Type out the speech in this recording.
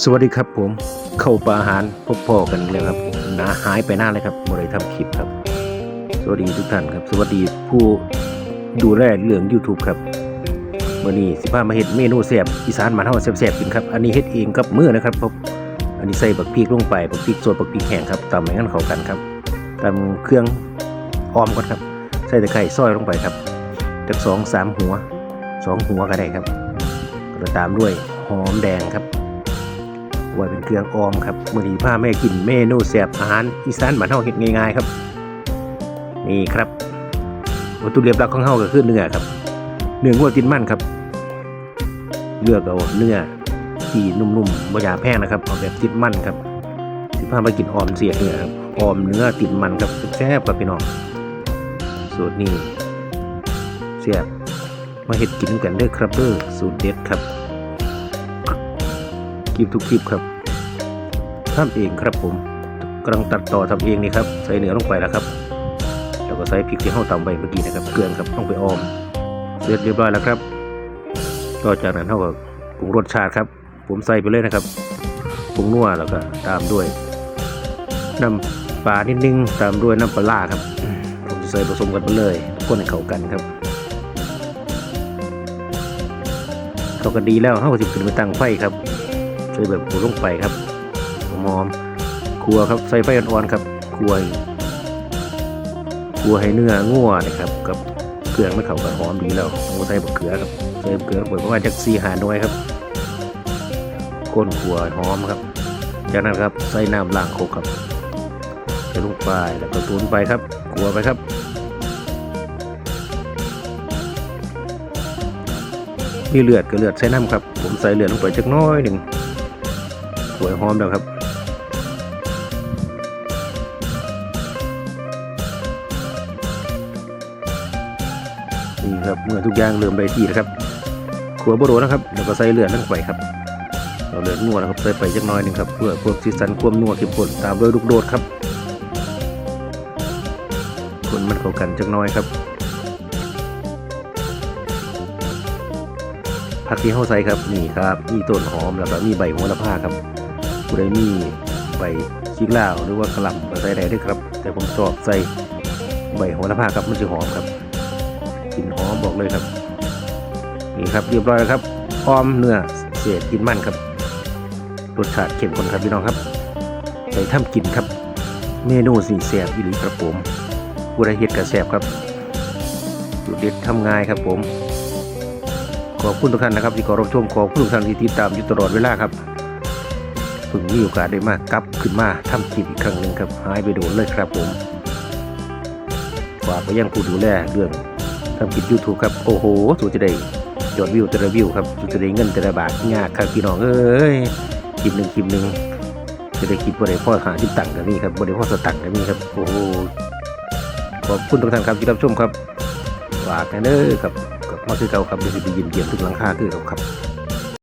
สวัสดีครับผมเข้าปลาอาหารพบพ่อกันแล้วครับนาหายไปหน้าเลยครับบ่ได้ทำคลิปครับ สวัสดีทุกท่านครับ สวัสดีผู้ดูแลเรื่อง YouTube ครับมื่อนี้สิพามาเฮ็ดเมนูแซ่บอีสานมานเฮาแซ่บๆกินครับ อันนี้เฮ็ดเองกับมือนะครับผมอันนี้ใส่บักพริกลงไปบักพริกสดบักพริกแห้งครับตำให้มันเข้ากันครับตำเครื่องออมก่อนครับ ใส่ตะไคร้ซอยลงไปครับจากสองสามหัวสองหัวก็ได้ครับแล้วตามด้วยหอมแดงครับ ไว้เป็นเครื่องออมครับมื่อนี้พาแม่กินเมนูแซ่บอาหารอีสานบ้านเฮาเฮ็ดง่ายๆครับ นี่ครับวัตถุดิบหลักของเฮาก็คือเนื้อครับ เนื้องัวตินมันครับ เลือกเอาเนื้อที่นุ่มๆบ่อยาแพงนะครับเอาแบบติดมันครับสิพามากินออมเสียเนื้อครับออมเนื้อติดมันครับแซ่บครับพี่น้องสูตรนี้แซ่บมาเฮ็ดกินกันเด้อครับเด้อสูตรเด็ดครับ คลิปทุกคลิปครับทำเองครับผมกำลังตัดต่อทำเองนี่ครับใส่เนื้อลงไปแล้วครับแล้วก็ใส่พริกที่เฮาตำไปเมื่อกี้นะครับเกลือครับต้องไปออมเสร็จเรียบร้อยแล้วครับก็จากนั้นเท่ากับปรุงรสชาติครับ ผมใส่ไปเลยนะครับปรุงนัวแล้วก็ตามด้วยน้ำปลานิดนึงตามด้วยน้ำปลาร้าครับผมจะใส่ผสมกันไปเลยคนให้เข้ากันครับเข้ากันดีแล้วเฮาก็จะขึ้นไปตั้งไฟครับ ใส่แบบหัวลงไปครับหอมครัวครับใส่ไฟอ่อนๆครับครัวครัวให้เนื้องัวนะครับ กับเครื่อไม่เข้ากันหอมดีแล้วต้องใส่บะเขือครับใส่บะเขือประมาณจากสี่หาหน่วยครับก้นครัวหอมครับ จากนั้นครับใส่น้ำล้างโคกครับใส่ลงไปแล้วก็ตุนไปครับครัวไปครับมีเลือดก็เลือดใส่น้ำครับ ผมใส่เลือดลงไปจักน้อยหนึ่ง วยหอมแล้วครับนี่ครับเมื่อทุกอย่างเริ่มได้ที่นะครับขัวโบโรนะครับแล้วก็ใส่เลือดลงไปครับเราเลือดนัวนะครับใส่ไปจักน้อยหนึ่งครับเพื่อเพิ่มสีสันความนัวเข้มข้นตามด้วยลูกโดดครับคนมันเข้ากันจักน้อยครับผักที่เข้าใส่ครับนี่ครับมีต้นหอมแล้วก็มีใบโหระพาครับ ผู้ใดมีใบชิกลาวหรือว่ากระหล่ำก็ใส่ได้ด้วยครับ แต่ผมชอบใส่ใบโหระพาครับมันจะหอมครับกลิ่นหอมบอกเลยครับนี่ครับเรียบร้อยแล้วครับออมเนื้อเศษกินมันครับรสชาติเข้มข้นครับพี่น้องครับไปทำกินครับ เมนูสีแสบอีหลีครับผมผู้ใดเฮ็ดกระแสบครับสูตรเด็ดทำง่ายครับผม ขอบคุณทุกท่านนะครับที่ขอรับชมขอบคุณทุกท่านที่ติดตามอยู่ตลอดเวลาครับ พิ่งมีโอกาสได้มากลับขึ้นมาทำคลิปอีกครั้งหนึ่งครับหายไปโดนเลยครับผมฝากไปยังผู้ดูแลเรื่องทำคลิปยูทูบครับโอ้โหสูจะได้ยอดวิวแต่ละวิวครับสูจะได้เงินแต่ละบาทยากครับพี่น้องเอ้ยคลิปหนึ่งคลิปหนึ่งจะได้คลิปบริพ่อหาที่ตังค์กันนี่ครับบริพ่อสตังค์กันนี่ครับโอ้โหขอบคุณทุกท่านครับที่รับชมครับฝากกันเด้อครับก็มาคือเก่าครับเดี๋ยวสิไปเยี่ยมเยี่ยมทุกหลังคาคือเก่าครับ